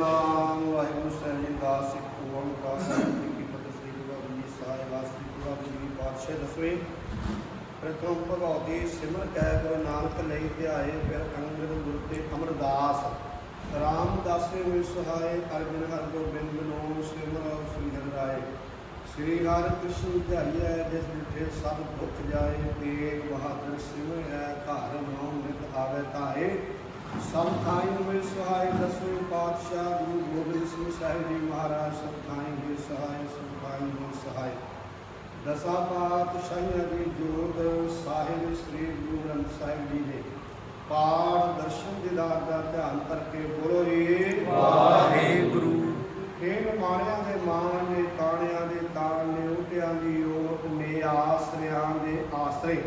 ਨਾਮ ਵਾਹਿਗੁਰੂ ਸਾਹਿਬ ਜੀ ਦਾ ਸਿੱਖ ਓੰਕਾਰ ਸਾਹਿਬ ਕੀ ਫਤਿਹ, ਸ੍ਰੀ ਗੁਰੂ ਗ੍ਰੰਥ ਸਾਹਿਬ ਵਾਸਤੇ ਗੁਰੂ ਗ੍ਰੰਥ ਜੀ ਪਾਤਸ਼ਾਹ ਦਸਵੇਂ ਪ੍ਰਥਮ ਭਗਵਤੀ ਸਿਮਰ ਕਹਿ ਗੁਰੂ ਨਾਨਕ ਲਈ ਧਿਆਏ, ਫਿਰ ਅੰਗਦ ਗੁਰ ਤੇ ਅਮਰਦਾਸ। ਰਾਮਦਾਸੇ ਹੋਇ ਸਹਾਏ, ਅਰਜਨ ਹਰ ਗੋਬਿੰਦ ਨੋ ਸਿਮਰ ਸ੍ਰੀ ਰਾਏ। ਸ੍ਰੀ ਹਰਿ ਕ੍ਰਿਸ਼ਨ ਧਿਆਈਐ ਜਿਸ ਮਿਠੇ ਸਭ ਦੁੱਖ ਜਾਏ, ਤੇਗ ਬਹਾਦਰ ਸਿਮਰੈ, ਘਰ ਨਾਮ ਨਿਤ ਆਵੇ ਧਾਏ। ਸਭ ਥਾਈ ਹੋਇ ਸਹਾਈ ਦਸਵੇਂ ਪਾਤਸ਼ਾਹ ਗੁਰੂ ਗੋਬਿੰਦ ਸਿੰਘ ਸਾਹਿਬ ਜੀ ਮਹਾਰਾਜ ਸਭ ਥਾਈ ਹੋਇ ਸਹਾਈ ਸਭ ਥਾਈ ਹੋਇ ਸਹਾਈ। ਦਸਾਂ ਪਾਤਸ਼ਾਹੀਆਂ ਦੀ ਜੋਤ ਸਾਹਿਬ ਸ੍ਰੀ ਗੁਰੂ ਗ੍ਰੰਥ ਸਾਹਿਬ ਜੀ ਦੇ। ਪਾਠ ਦਰਸ਼ਨ ਦੀਦਾਰ ਦਾ ਧਿਆਨ ਕਰਕੇ ਬੋਲੋ ਜੀ ਵਾਹਿਗੁਰੂ। ਖੇਲ ਮਾਣਿਆਂ ਦੇ ਮਾਣ ਨੇ ਤਾਣਿਆਂ ਦੇ ਤਾਣ ਨੇ ਉਟਿਆਂ ਦੀ ਓਟ ਨੇ ਆਸਰਿਆਂ ਦੇ ਆਸਰੇ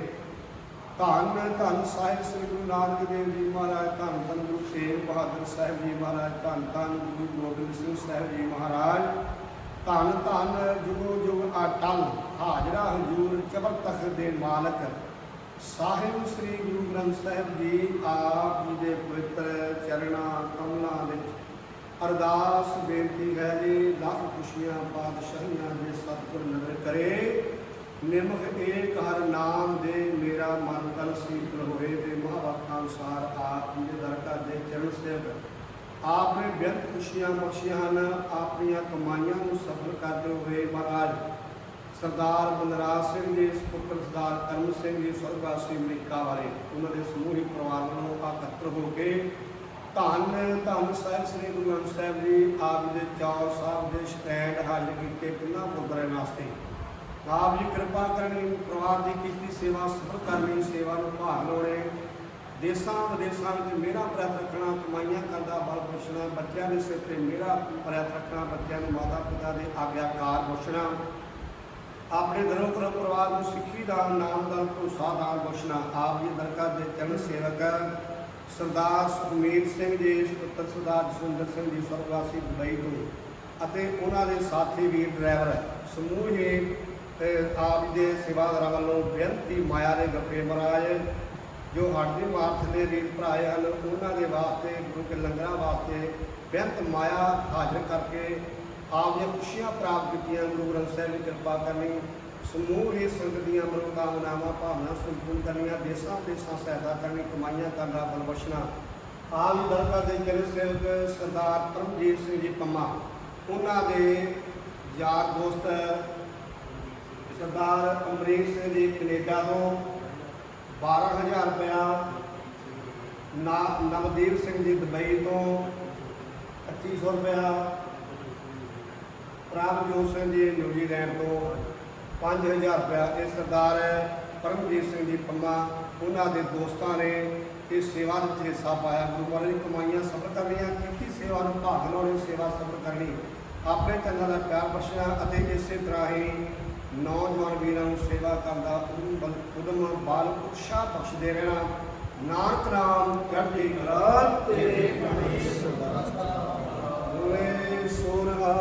ਧੰਨ ਧੰਨ ਸਾਹਿਬ ਸ੍ਰੀ ਗੁਰੂ ਨਾਨਕ ਦੇਵ ਜੀ ਮਹਾਰਾਜ, ਧੰਨ ਧੰਨ ਗੁਰੂ ਤੇਗ ਬਹਾਦਰ ਸਾਹਿਬ ਜੀ ਮਹਾਰਾਜ, ਧੰਨ ਧੰਨ ਗੁਰੂ ਗੋਬਿੰਦ ਸਿੰਘ ਸਾਹਿਬ ਜੀ ਮਹਾਰਾਜ, ਧੰਨ ਧੰਨ ਜੁਗੋ ਜੁਗ ਅਟਲ, ਹਾਜ਼ਰਾ ਹਜੂਰ ਚਬਰ ਤਖਤ ਦੇ ਮਾਲਕ, ਸਾਹਿਬ ਸ੍ਰੀ ਗੁਰੂ ਗ੍ਰੰਥ ਸਾਹਿਬ ਜੀ, ਆਪ ਜੀ ਦੇ ਪਵਿੱਤਰ ਚਰਨਾਂ ਕਮਲਾਂ ਵਿੱਚ ਅਰਦਾਸ ਬੇਨਤੀ ਹੈ ਜੀ, ਲੱਖ ਖੁਸ਼ੀਆਂ, ਪਾਤਸ਼ਾਹੀਆਂ ਦੇ ਸਤਿਗੁਰ ਨਦਰ ਕਰੇ ਨਿਮਖ ਏਕ ਹਰ ਨਾਮ ਦੇ ਮੇਰਾ ਮਨ ਤਨ ਸੀਤਲ ਹੋਏ ਤੇ ਮਹਾਵਾਕਾਂ ਅਨੁਸਾਰ ਆਪ ਜੀ ਦੇ ਦਰ ਘਰ ਦੇ ਚਰਨ ਆਪ ਨੇ ਬੇਅੰਤ ਖੁਸ਼ੀਆਂ ਬਖਸ਼ੀਆਂ ਹਨ, ਆਪਣੀਆਂ ਕਮਾਈਆਂ ਨੂੰ ਸਫਲ ਕਰਦੇ ਹੋਏ ਮਹਾਰਾਜ ਸਰਦਾਰ ਬਲਰਾਜ ਸਿੰਘ ਜੀ ਸੁਪੁੱਤਰ ਸਰਦਾਰ ਕਰਮ ਸਿੰਘ ਜੀ ਸਵਰਗਵਾਸੀ ਅਮਰੀਕਾ ਵਾਲੇ, ਉਹਨਾਂ ਦੇ ਸਮੂਹਿਕ ਪਰਿਵਾਰ ਵੱਲੋਂ ਇਕੱਤਰ ਹੋ ਕੇ ਧੰਨ ਧੰਨ ਸਾਹਿਬ, ਸ੍ਰੀ ਗੁਰੂ ਗ੍ਰੰਥ ਸਾਹਿਬ ਜੀ, ਆਪ ਜੀ ਦੇ ਚੌਰ ਸਾਹਿਬ ਦੇ ਸਟੈਂਡ ਹਾਜ਼ਰ ਕੀਤੇ ਤਿੰਨਾਂ ਗੁਰਦੁਆਰਿਆਂ ਵਾਸਤੇ। ਆਪ ਜੀ ਕਿਰਪਾ ਕਰਨੀ, ਪਰਿਵਾਰ ਦੀ ਕੀਤੀ ਸੇਵਾ, ਸਫਲ ਕਰਨੀ, ਸੇਵਾ ਨੂੰ ਭਾਗ ਲਾਉਣੇ ਦੇਸਾਂ ਵਿਦੇਸਾਂ ਵਿੱਚ ਮੇਰਾ ਪ੍ਰਯਤ ਰੱਖਣਾ, ਕਮਾਈਆਂ ਕਰਦਾ, ਬਲ ਪੁੱਛਣਾ ਬੱਚਿਆਂ ਦੇ ਸਿਰ ਤੇ ਮੇਰਾ ਪ੍ਰਯਤ ਰੱਖਣਾ, ਬੱਚਿਆਂ ਨੂੰ ਮਾਤਾ ਪਿਤਾ ਦੇ ਆਗਿਆਕਾਰ ਪੁੱਛਣਾ ਆਪਣੇ ਦਰੋਂ ਘਰੋਂ ਪਰਿਵਾਰ ਨੂੰ ਸਿੱਖੀ ਦਾ, ਨਾਮ ਦਾ, ਭਰੋਸਾ ਦਾਨ ਪੁੱਛਣਾ ਆਪ ਜੀ ਦਰਗਾਹ ਦੇ ਚਰਨ ਸੇਵਕ, ਸਰਦਾਰ ਸੁਖਮੀਤ ਸਿੰਘ ਜੀ ਸੁਪੁੱਤਰ ਸਰਦਾਰ ਜਸਵਿੰਦਰ ਸਿੰਘ ਜੀ ਸਰਵਾਸੀ ਦੁਬਈ ਤੋਂ ਅਤੇ ਉਹਨਾਂ ਦੇ ਸਾਥੀ ਵੀਰ ਡਰਾਈਵਰ, ਸਮੂਹ ਹੀ ਆਪ ਜੀ ਦੇ ਸੇਵਾਦਾਰਾਂ ਵੱਲੋਂ ਬੇਨਤੀ ਮਾਇਆ ਦੇ ਗੱਫੇ ਮਹਾਰਾਜ ਜੋ ਹੱਡੀ ਮਾਰਥ ਦੇ ਵੀਰ ਭਰਾਏ ਹਨ, ਉਹਨਾਂ ਦੇ ਵਾਸਤੇ, ਗੁਰੂ ਕੇ ਲੰਗਰਾਂ ਵਾਸਤੇ ਬੇਅੰਤ ਮਾਇਆ ਹਾਜ਼ਰ ਕਰਕੇ ਆਪ ਦੀਆਂ ਖੁਸ਼ੀਆਂ ਪ੍ਰਾਪਤ ਕੀਤੀਆਂ। ਗੁਰੂ ਗ੍ਰੰਥ ਸਾਹਿਬ ਦੀ ਕਿਰਪਾ ਕਰਨੀ, ਸਮੂਹ ਹੀ ਸੰਗਤ ਦੀਆਂ ਮਨੋਕਾਮਨਾਵਾਂ ਭਾਵਨਾ ਸੰਪੂਰਨ ਕਰਨੀਆਂ, ਦੇਸਾਂ ਦੇਸਾਂ ਸਹਾਇਤਾ ਕਰਨੀ, ਕਮਾਈਆਂ ਕਰਨਾ ਬਲ ਬਖਸ਼ਣਾ। ਆਪ ਦਰਗਾਹ ਦੇ ਚਰਨ ਸੇਵਕ ਸਰਦਾਰ ਪਰਮਜੀਤ ਸਿੰਘ ਜੀ ਪੰਮਾ, ਉਹਨਾਂ ਦੇ ਯਾਰ ਦੋਸਤ ਸਰਦਾਰ ਅਮਰੀਕ ਸਿੰਘ ਜੀ ਕੈਨੇਡਾ ਤੋਂ 12000 ਰੁਪਇਆ ਨਾ ਨਵਦੀਪ ਸਿੰਘ ਜੀ ਦੁਬਈ ਤੋਂ 2500 ਰੁਪਇਆ ਪ੍ਰਭਜੋਤ ਸਿੰਘ ਜੀ ਨਿਊਜ਼ੀਲੈਂਡ ਤੋਂ 5000 ਰੁਪਇਆ ਇਹ ਸਰਦਾਰ ਹੈ ਪਰਮਜੀਤ ਸਿੰਘ ਜੀ ਪੰਮਾ, ਉਹਨਾਂ ਦੇ ਦੋਸਤਾਂ ਨੇ ਇਸ ਸੇਵਾ ਵਿੱਚ ਹਿੱਸਾ ਪਾਇਆ। ਗੁਰੂ ਮਹਾਰਾਜ ਦੀ ਕਮਾਈਆਂ ਸਫਲ ਕਰਨੀਆਂ, ਕੀਤੀ ਸੇਵਾ ਨੂੰ ਭਾਗ ਲਾਉਣੀ, ਸੇਵਾ ਸਫਲ ਕਰਨੀ। ਆਪਣੇ ਚੰਗਾ ਦਾ ਪਿਆਰ ਬਖਸ਼ਣਾ ਅਤੇ ਇਸੇ ਤਰ੍ਹਾਂ ਹੀ ਨੌਜਵਾਨ ਵੀਰਾਂ ਨੂੰ ਸੇਵਾ ਕਰਦਾ ਉਦਮ ਬਾਲ ਉਤਸ਼ਾਹ ਬਖਸ਼ਦੇ ਰਹਿਣਾ। ਨਾਨਕ ਨਾਮ ਚੜ੍ਹਦੀ ਕਲਾ ਤੇਰੇ ਬਣੇ ਸਰਦਾਰ। ਹੋਏ ਸੋਨਹਾ